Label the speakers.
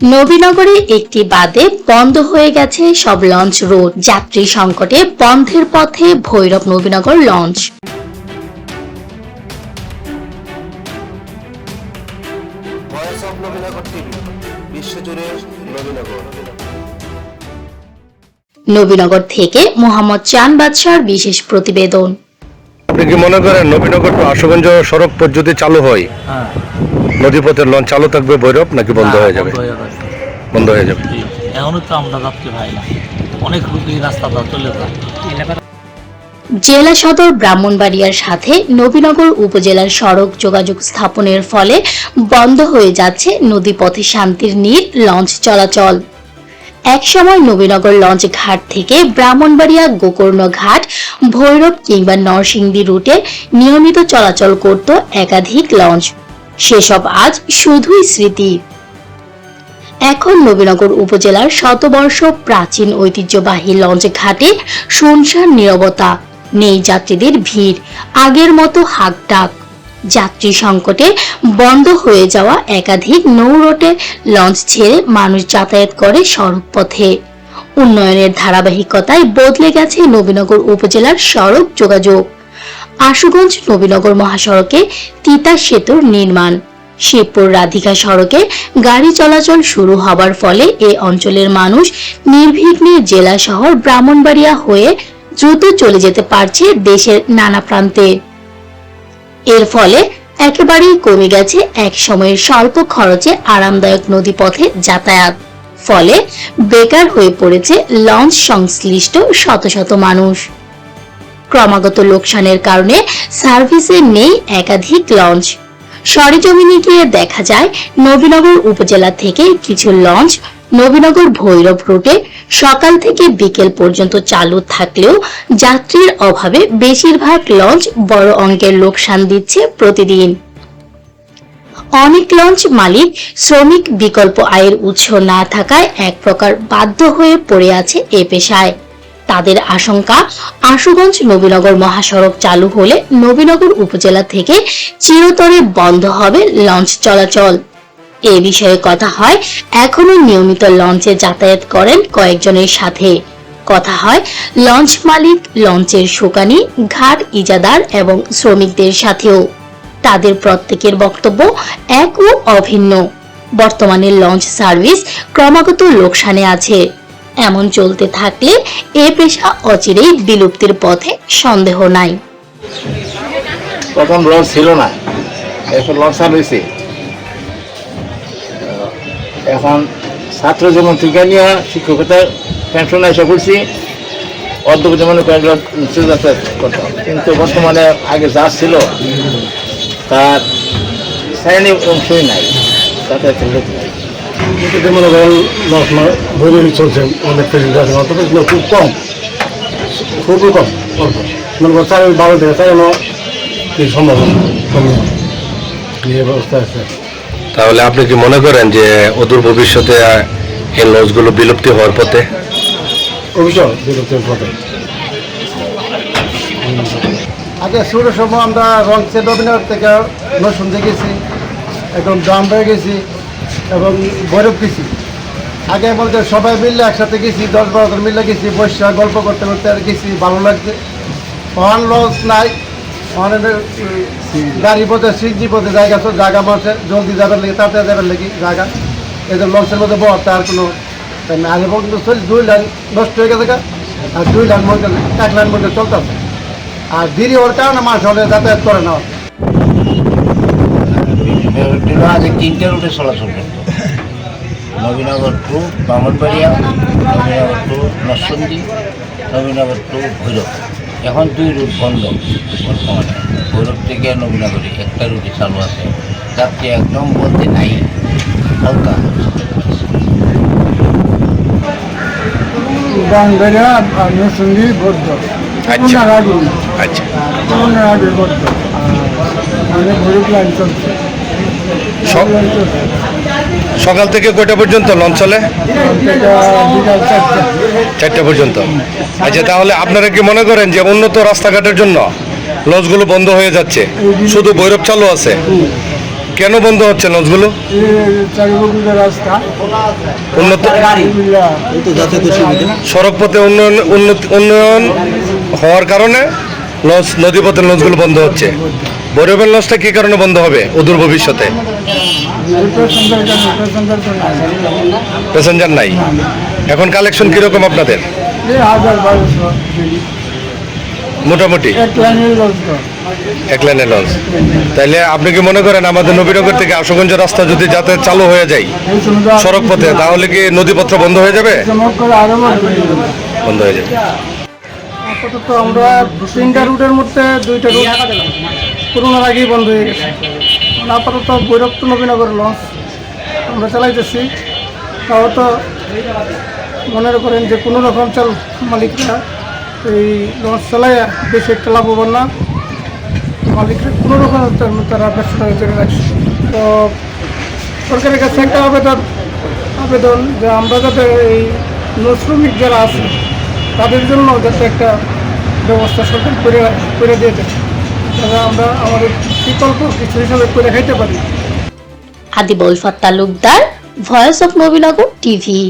Speaker 1: নবীনগরে একটি বাদে বন্ধ হয়ে গেছে সব লঞ্চ রুট যাত্রী সংকটে বন্ধের পথে ভৈরব নবীনগর লঞ্চ।
Speaker 2: নবীনগর বিশ্বজুড়ে নবীনগর।
Speaker 1: নবীনগর থেকে মোহাম্মদ চান বাদশার বিশেষ প্রতিবেদন।
Speaker 3: আপনি কি মনে করেন নবীনগর টু আশুগঞ্জ সড়ক পথ যদি চালু হয়?
Speaker 4: হ্যাঁ।
Speaker 3: নদীপথের লঞ্চ চালু থাকবে ভৈরব নাকি বন্ধ হয়ে যাবে।
Speaker 4: বন্ধ হয়ে যাবে।
Speaker 3: হয়ে।
Speaker 4: এখনও তো আমরা যাত্রী ভাই না। অনেক রুগী রাস্তাটা চলে যায়
Speaker 1: জেলা সদর ব্রাহ্মণবাড়িয়ার সাথে নবীনগর উপজেলার সড়ক যোগাযোগ স্থাপনের ফলে বন্ধ হয়ে যাচ্ছে নদীপথে শান্তির নীর লঞ্চ চলাচল। একসময় নবীনগর লঞ্চ ঘাট থেকে ব্রাহ্মণবাড়িয়া গোকর্ণ ঘাট ভৈরব কিংবা নরসিংদী রুটে নিয়মিত চলাচল করত একাধিক লঞ্চ। সেসব আজ শুধুই স্মৃতি। এখন নবীনগর উপজেলার শতবর্ষ প্রাচীন ঐতিহ্যবাহী লঞ্চ ঘাটে শুনশান নীরবতা, নেই যাত্রীদের ভিড়, আগের মতো হাকডাক। যাত্রী সংকটে বন্ধ হয়ে যাওয়া একাধিক নৌরোটে লঞ্চ ছেড়ে মানুষ যাতায়াত করে সড়ক পথে উন্নয়নের ধারাবাহিকতায় বদলে গেছে নবীনগর উপজেলার সড়ক যোগাযোগ। আশুগঞ্জ নবীনগর মহাসড়কে তিতা সেতুর নির্মাণ। শিবপুর রাধিকা সড়কে গাড়ি চলাচল শুরু হবার ফলে এ অঞ্চলের মানুষ নির্বিঘ্নে জেলা শহর ব্রাহ্মণবাড়িয়া হয়ে দ্রুত চলে যেতে পারছে দেশের নানা প্রান্তে। এর ফলে একেবারেই কমে গেছে এক সময়ের স্বল্প খরচে আরামদায়ক নদীপথে যাতায়াত। ফলে বেকার হয়ে পড়েছে লঞ্চ সংশ্লিষ্ট শত শত মানুষ। ক্রমাগত লোকসানের কারণে সার্ভিসে নেই একাধিক লঞ্চ। সরেজমিনে গিয়ে দেখা যায় নবীনগর উপজেলা থেকে কিছু লঞ্চ, নবীনগর ভৈরব রুটে সকাল থেকে বিকেল পর্যন্ত চালু থাকলেও যাত্রীর অভাবে বেশিরভাগ লঞ্চ বড় অঙ্কের লোকসান দিচ্ছে প্রতিদিন। অনেক লঞ্চ মালিক শ্রমিক বিকল্প আয়ের উৎস না থাকায় এক প্রকার বাধ্য হয়ে পড়ে আছে এ পেশায়। তাদের আশঙ্কা, আশুগঞ্জ নবীনগর মহাসড়ক চালু হলে নবীনগর উপজেলা থেকে চিরতরে বন্ধ হবে লঞ্চ চলাচল। এ বিষয়ে কথা হয় এখনও নিয়মিত লঞ্চে যাতায়াত করেন কয়েকজনের সাথে। কথা হয়, লঞ্চ মালিক লঞ্চের শোকানি, ঘাট ইজাদার এবং শ্রমিকদের সাথেও। তাদের প্রত্যেকের বক্তব্য এক ও অভিন্ন। বর্তমানে লঞ্চ সার্ভিস ক্রমাগত লোকসানে আছে। এমন চলতে থাকলে এ পেশা অচিরেই বিলুপ্তির পথে সন্দেহ নাই।
Speaker 5: প্রথম লঞ্চ ছিল না, এখন লঞ্চ হয়েছে এখন ছাত্র জীবন থেকে নিয়ে শিক্ষকতার পেনশন এসে করছি অর্ধক জীবনে কয়েকজন করতাম কিন্তু বর্তমানে আগে যা ছিল, তার শ্রেণি অংশই নাই। যাতায়াতের
Speaker 6: কিন্তু মনে করেন দশ মাস ধরে চলছে অনেক পেশেন্ট আছে খুব কম। খুবই কম অল্প। মনে করেন চার বারো থেকে চার কি সম্ভব এই ব্যবস্থা আছে।
Speaker 3: তাহলে আপনি কি মনে করেন যে অদূর ভবিষ্যতে এই লঞ্চগুলো বিলুপ্তি হওয়ার পথে?
Speaker 6: অভিযোগ বিরক্তির পথে।
Speaker 7: আগে শুরুর সময় আমরা রংসে নবীনগর থেকে নসুন্দে গেছি এখন দামবাই গেছি। এবং ভৈরব গেছি আগে বলতে সবাই মিললে একসাথে গেছি দশ বারো জন মিলে গেছি বসে গল্প করতে করতে আর গেছি ভালো লাগছে। ওয়ান লস নাই। গাড়ি পথে সিজি পথে জায়গা সব জায়গা মাসে জলদি যাবার লেগে, তাড়াতাড়ি যাবার লেগে জায়গা। এদের লঞ্চের মধ্যে বর তার কোনো আগে পর্যন্ত চলি, দুই লাইন নষ্ট হয়ে গেছে আর দুই লাইন মধ্যে, এক লাইন মধ্যে চলতেছে আর দেরি হওয়ার কারণে মাছ হলে যাতায়াত করে না।
Speaker 5: ছিল আগে তিনটে রুটে চলাচল করতো Nabinagar to Brahmanbaria Nabinagar to Narsingdi Nabinagar to Bhairab. এখন দুই রুট বন্ধ বর্তমানে। ভৈরব থেকে নবীনগরে একটা রুটে চালু আছে। যাত্রী একদম বলতে নাই। হালকা।
Speaker 7: বাংলা নসুন্দি বৌদ্ধ
Speaker 3: আচ্ছা। আচ্ছা।
Speaker 7: আগে বৌদ্ধ অনেক ভৈরব লাইন চলছে।
Speaker 3: সকাল থেকে কয়টা পর্যন্ত লঞ্চ চলে?
Speaker 7: চারটা
Speaker 3: পর্যন্ত। আচ্ছা তাহলে আপনারা কি মনে করেন যে উন্নত রাস্তাঘাটের জন্য লঞ্চগুলো বন্ধ হয়ে যাচ্ছে? শুধু ভৈরব চালু আছে? কেন বন্ধ হচ্ছে লঞ্চগুলো? উন্নত সড়ক পথে উন্নয়ন উন্নয়ন হওয়ার কারণে লঞ্চ নদীপথের লঞ্চগুলো বন্ধ হচ্ছে। বৈরবের লঞ্চটা কি কারণে বন্ধ হবে অদূর ভবিষ্যতে? প্যাসেঞ্জার নাই। এখন কালেকশন কীরকম আপনাদের? মোটামুটি।
Speaker 6: এক লাইনের
Speaker 3: লঞ্চ। তাইলে আপনি কি মনে করেন আমাদের নবীনগর থেকে আশুগঞ্জ রাস্তা যদি যাতে চালু হয়ে যায় সড়ক পথে তাহলে কি নদীপত্র বন্ধ হয়ে যাবে? বন্ধ হয়ে যাবে।
Speaker 6: আমরা তিনটা রুটের মধ্যে দুইটা রুট করোনার আগেই বন্ধ হয়ে গেছে। আপাতত বৈরব টু নবীনগর লঞ্চ আমরা চালাইতেছি। তাও তো মনে করেন যে কোনো রকম চাল মালিকরা এই লঞ্চ চালাইয়া বেশি একটা লাভবান না। মালিকরা কোনো রকম তার- ব্যবসা চলে রাখছে তো সরকারের কাছে একটা আবেদন আবেদন যে আমরা যাতে এই শ্রমিক যারা আছে, তাদের জন্য যাতে একটা ব্যবস্থা সরকার করে করে দেয়। যাতে আমরা কিছু
Speaker 1: Talukdar voice of Nabinagar TV